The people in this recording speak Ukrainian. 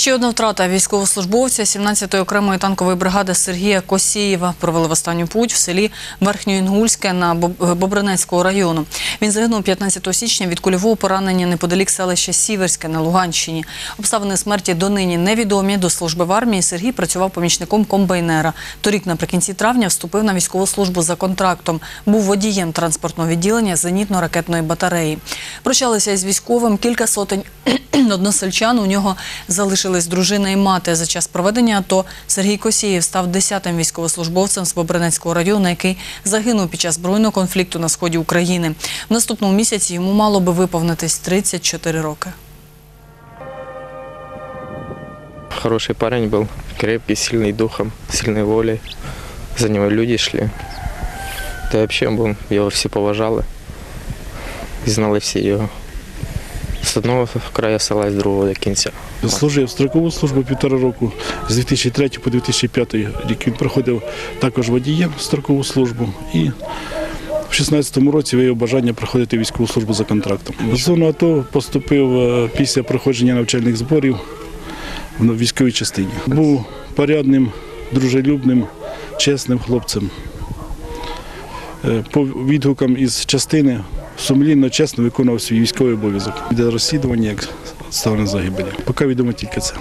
Ще одна втрата військовослужбовця 17-ї окремої танкової бригади Сергія Косієва провели в останню путь в селі Верхньоінгульське на Боб- Бобринецького району. Він загинув 15 січня від кульового поранення неподалік селища Сіверське на Луганщині. Обставини смерті донині невідомі. До служби в армії Сергій працював помічником комбайнера. Торік наприкінці травня вступив на військову службу за контрактом. Був водієм транспортного відділення зенітно-ракетної батареї. Прощалися із військовим кілька сотень односельчан. У нього залишились дружина і мати. За час проведення АТО Сергій Косієв став 10-тим військовослужбовцем з Бобринецького району, який загинув під час збройного конфлікту на сході України. В наступному місяці йому мало би виповнитись 34 роки. Хороший парень был, крепкий, сильный духом, сильной волей. За него люди шли. Да и вообще был, его все поважали. Знали всі його. З одного краю села і з другого до кінця. Служив строкову службу півтора року, з 2003 по 2005 рік він проходив також водієм строкову службу і в 16-му році виявив бажання проходити військову службу за контрактом. В зону АТО поступив е, після проходження навчальних зборів в військовій частині. Був порядним, дружелюбним, чесним хлопцем. Е, По відгукам із частини сумлінно, чесно виконував свій військовий обов'язок. Йде розслідування як ставлення загибелі. Поки відомо тільки це.